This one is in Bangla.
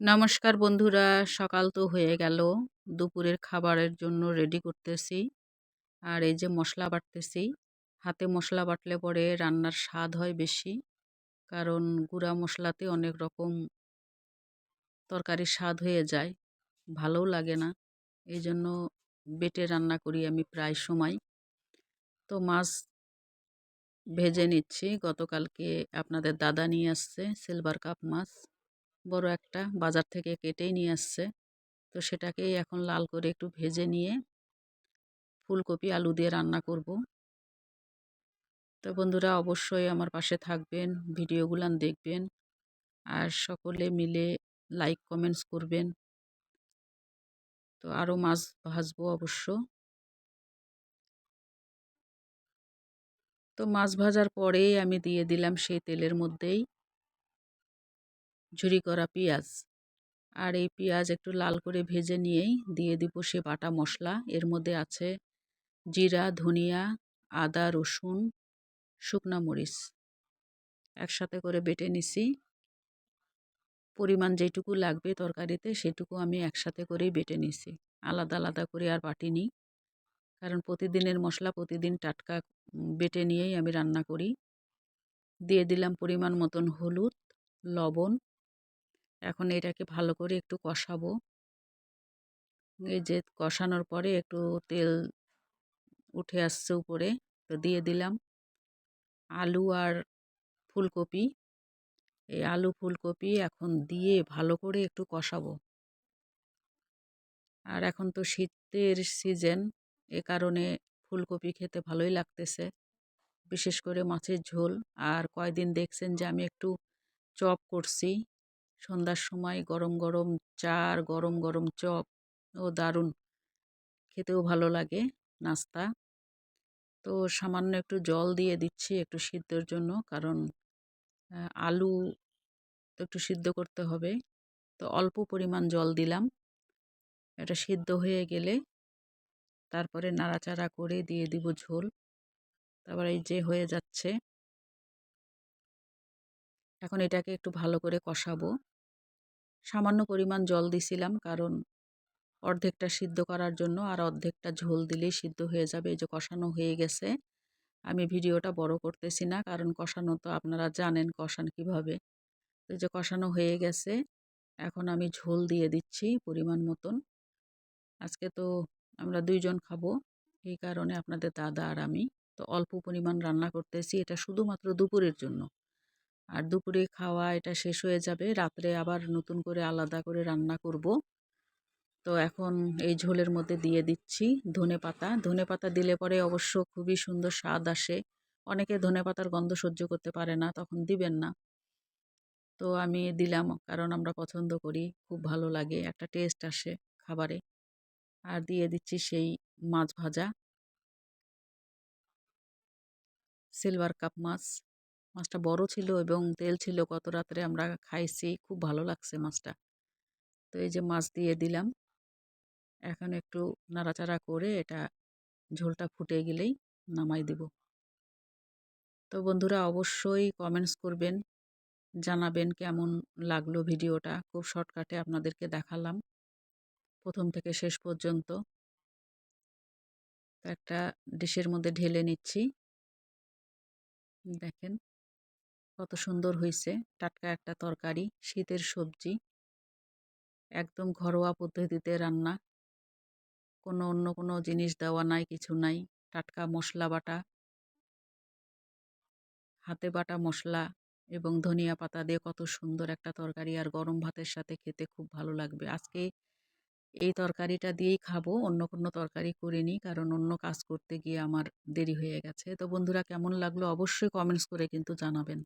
নমস্কার বন্ধুরা, সকাল তো হয়ে গেল। দুপুরের খাবারের জন্য রেডি করতেছি। আর এই যে মশলা বাটতেছি, হাতে মশলা বাটলে পরে রান্নার স্বাদ হয় বেশি। কারণ গুঁড়া মশলাতে অনেক রকম তরকারির স্বাদ হয়ে যায়, ভালোও লাগে না। এই জন্য বেটে রান্না করি আমি প্রায় সময়। তো মাছ ভেজে নিচ্ছি, গতকালকে আপনাদের দাদা নিয়ে আসছে সিলভার কাপ মাছ। বড় একটা বাজার থেকে কেটেই নিয়ে আসছে। তো সেটাকেই এখন লাল করে একটু ভেজে নিয়ে ফুলকপি, আলু দিয়ে রান্না করব। তো বন্ধুরা অবশ্যই আমার পাশে থাকবেন ভিডিওগুলান দেখবেন আর সকলে মিলে লাইক, কমেন্টস করবেন। তো আরও মাছ ভাজবো অবশ্য। তো মাছ ভাজার পরেই আমি দিয়ে দিলাম সেই তেলের মধ্যেই ঝুরি করা পেঁয়াজ। আর এই পেঁয়াজ একটু লাল করে ভেজে নিয়েই দিয়ে দিব সে বাটা মশলা। এর মধ্যে আছে জিরা, ধনিয়া, আদা, রসুন, শুকনা মরিচ। একসাথে করে বেটে নিছি। পরিমাণ যেটুকু লাগবে তরকারিতে সেটুকু আমি একসাথে করেই বেটে নিছি। আলাদা আলাদা করে আর বাটিনি কারণ প্রতিদিনের মশলা প্রতিদিন টাটকা বেটে নিয়েই আমি রান্না করি। দিয়ে দিলাম পরিমাণ মতন হলুদ, লবণ এখন এটাকে ভালো করে একটু কষাবো। এই যে কষানোর পরে একটু তেল উঠে আসছে উপরে, তো দিয়ে দিলাম। আলু আর ফুলকপি, এই আলু, ফুলকপি এখন দিয়ে ভালো করে একটু কষাবো। আর এখন তো শীতের সিজন, এ কারণে ফুলকপি খেতে ভালোই লাগতেছে। বিশেষ করে মাছের ঝোল। আর কয়দিন দেখছেন যে আমি একটু চপ করছি। সন্ধ্যার সময় গরম গরম চা আর গরম গরম চপ ও দারুণ। খেতেও ভালো লাগে নাস্তা। তো সামান্য একটু জল দিয়ে দিচ্ছি একটু সিদ্ধর জন্য কারণ আলু তো একটু সিদ্ধ করতে হবে। তো অল্প পরিমাণ জল দিলাম। এটা সিদ্ধ হয়ে গেলে তারপরে নাড়াচাড়া করে দিয়ে দিব ঝোল। তারপর এই যে হয়ে যাচ্ছে। এখন এটাকে একটু ভালো করে কষাবো। সামান্য পরিমাণ জল দিছিলাম, কারণ অর্ধেকটা সিদ্ধ করার জন্য আর অর্ধেকটা ঝোল দিলেই সিদ্ধ হয়ে যাবে। এই যে কষানো হয়ে গেছে। আমি ভিডিওটা বড় করতেছি না, কারণ কষানো তো আপনারা জানেন কষান কীভাবে। তো যে কষানো হয়ে গেছে, এখন আমি ঝোল দিয়ে দিচ্ছি পরিমাণ মতন। আজকে তো আমরা দুইজন খাব, এই কারণে আপনাদের দাদা আর আমি। তো অল্প পরিমাণ রান্না করতেছি, এটা শুধুমাত্র দুপুরের জন্য। আর দুপুরে খাওয়া এটা শেষ হয়ে যাবে। রাত্রে আবার নতুন করে আলাদা করে রান্না করব। তো এখন এই ঝোলের মধ্যে দিয়ে দিচ্ছি ধনে পাতা। ধনে পাতা দিলে পরে অবশ্য খুবই সুন্দর স্বাদ আসে। অনেকে ধনে পাতার গন্ধ সহ্য করতে পারে না, তখন দিবেন না। তো আমি দিলাম কারণ আমরা পছন্দ করি, খুব ভালো লাগে, একটা টেস্ট আসে খাবারে। আর দিয়ে দিচ্ছি সেই মাছ ভাজা। সিলভার কাপ মাছ। মাছটা বড় ছিল এবং তেল ছিল গত রাত্রে আমরা খাইছি, খুব ভালো লাগছে মাছটা। তো এই যে মাছ দিয়ে দিলাম। এখন একটু নাড়াচাড়া করে এটা ঝোলটা ফুটে গেলেই নামাই দেব। তো বন্ধুরা অবশ্যই কমেন্টস করবেন, জানাবেন কেমন লাগল ভিডিওটা। খুব শর্টকাটে আপনাদেরকে দেখালাম। প্রথম থেকে শেষ পর্যন্ত। একটা ডিশের মধ্যে ঢেলে নিচ্ছি। দেখেন। কত সুন্দর হয়েছে টাটকা একটা তরকারি, শীতের সবজি। একদম ঘরোয়া পদ্ধতিতে রান্না। কোনো অন্য কোনো জিনিস দেওয়া নাই, কিছু নাই। টাটকা মশলা বাটা। হাতে বাটা মশলা এবং ধনিয়া পাতা দিয়ে কত সুন্দর একটা তরকারি আর গরম ভাতের সাথে খেতে খুব ভালো লাগবে। আজকে এই তরকারিটা দিয়েই খাব, অন্য কোনো তরকারি করিনি কারণ অন্য কাজ করতে গিয়ে আমার দেরি হয়ে গেছে। তো বন্ধুরা, কেমন লাগল অবশ্যই কমেন্টস করে কিন্তু জানাবেন।